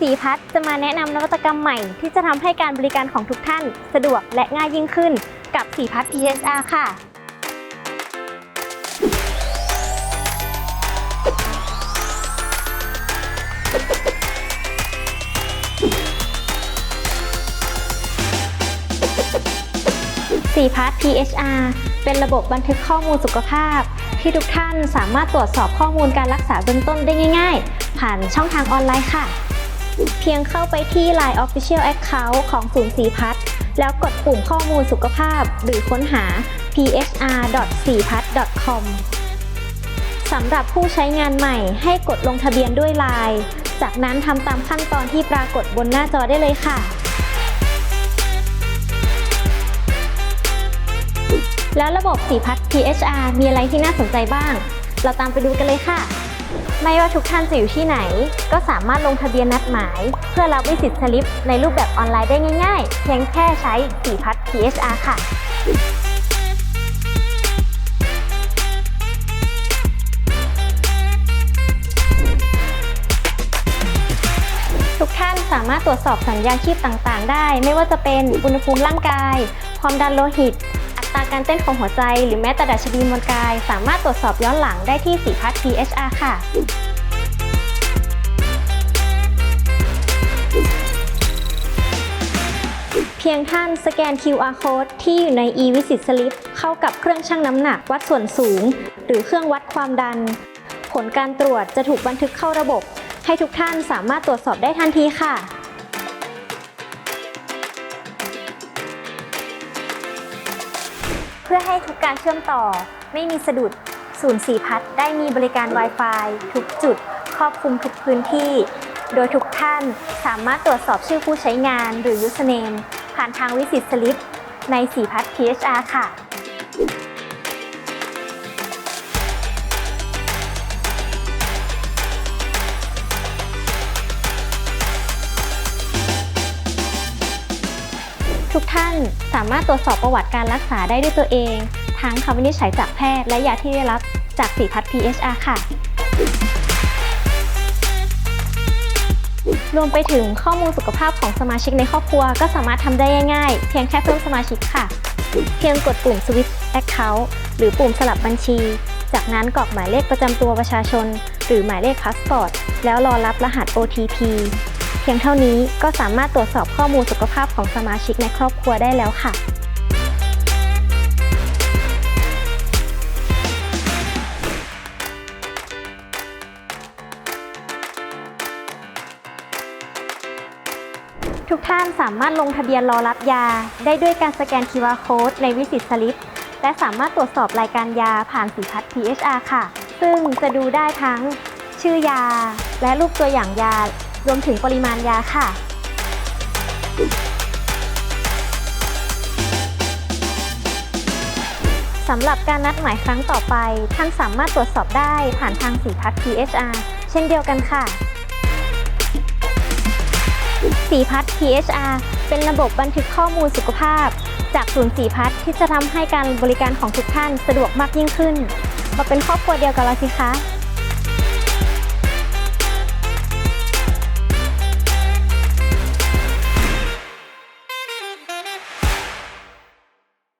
สีพัฒจะมาแนะนำนวัตกรรมใหม่ที่จะทำให้การบริการของทุกท่าน สะดวกและง่ายยิ่งขึ้นกับสีพัฒ PSR ค่ะสีพัฒน์ PHR เป็นระบบบันทึกข้อมูลสุขภาพ ที่ทุกท่านสามารถตรวจสอบข้อมูลการรักษาเบื้องต้นได้ง่าย ๆ ผ่านช่องทางออนไลน์ค่ะ เพียงเข้าไปที่ Line Official Account ของศูนย์สีพัฒน์แล้วกดปุ่มข้อมูลสุขภาพ หรือค้นหา phr.4 พัฒน์ com สำหรับผู้ใช้งานใหม่ให้กดลงทะเบียนด้วย Line จากนั้นทำตามขั้นตอนที่ปรากฏบนหน้าจอได้เลยค่ะ แล้วระบบสีพัด PHR มีอะไรที่น่าสนใจบ้าง เราตามไปดูกันเลยค่ะ ไม่ว่าทุกท่านจะอยู่ที่ไหน ก็สามารถลงทะเบียนนัดหมาย เพื่อรับวิสิตสลิปในรูปแบบออนไลน์ได้ง่ายๆ เพียงแค่ใช้สีพัด PHR ค่ะทุกท่านสามารถตรวจสอบสัญญาณชีพต่างๆ ได้ ไม่ว่าจะเป็นอุณหภูมิร่างกาย ความดันโลหิต ตราการเต้นของหัวใจ หรือแม้แต่ดัชนีมวลกาย สามารถตรวจสอบย้อนหลังได้ที่สีพัด PHR ค่ะเพียงท่านสแกน QR code ที่อยู่ใน e-visit slip เข้ากับเครื่องชั่งน้ำหนักวัดส่วนสูง หรือเครื่องวัดความดัน ผลการตรวจจะถูกบันทึกเข้าระบบ ให้ทุกท่านสามารถตรวจสอบได้ทันทีค่ะ เพื่อให้ทุกการเชื่อมต่อ ไม่มีสะดุดศูนย์สีพัฒได้มีบริการ Wi-Fi ทุกจุด ครอบคลุมทุกพื้นที่ โดยทุกท่านสามารถตรวจสอบชื่อผู้ใช้งานหรือ username ผ่านทางวิสิตสลิปในสีพัฒน์ PHR ค่ะ ทุกท่านสามารถตรวจสอบประวัติการรักษาได้ด้วยตัวเอง ทั้งคำวินิจฉัยจากแพทย์และยาที่ได้รับจากสีพัฒ PHR ค่ะ รวมไปถึงข้อมูลสุขภาพของสมาชิกในครอบครัวก็สามารถทำได้ง่ายๆ เพียงแค่เพิ่มสมาชิกค่ะ เพียงกดปุ่ม Switch Account หรือปุ่มสลับบัญชี จากนั้นกรอกหมายเลขประจำตัวประชาชน หรือหมายเลขพาสปอร์ตแล้วรอรับรหัส OTP เพียงเท่านี้ก็สามารถตรวจสอบข้อมูลสุขภาพของสมาชิกในครอบครัวได้แล้วค่ะทุกท่านสามารถลงทะเบียนรอรับยา ได้ด้วยการสแกน QR Code ในวิสิตสลิป และสามารถตรวจสอบรายการยาผ่านสีพัด PHR ค่ะ ซึ่งจะดูได้ทั้งชื่อยา และรูปตัวอย่างยา รวมถึงปริมาณยาค่ะ สำหรับการนัดหมายครั้งต่อไป ท่านสามารถตรวจสอบได้ผ่านทางสีพัด PHR เช่นเดียวกันค่ะสีพัด PHR เป็นระบบบันทึกข้อมูลสุขภาพ จากศูนย์สีพัดที่จะทำให้การบริการของทุกท่านสะดวกมากยิ่งขึ้น มาเป็นครอบครัวเดียวกันแล้วสิคะ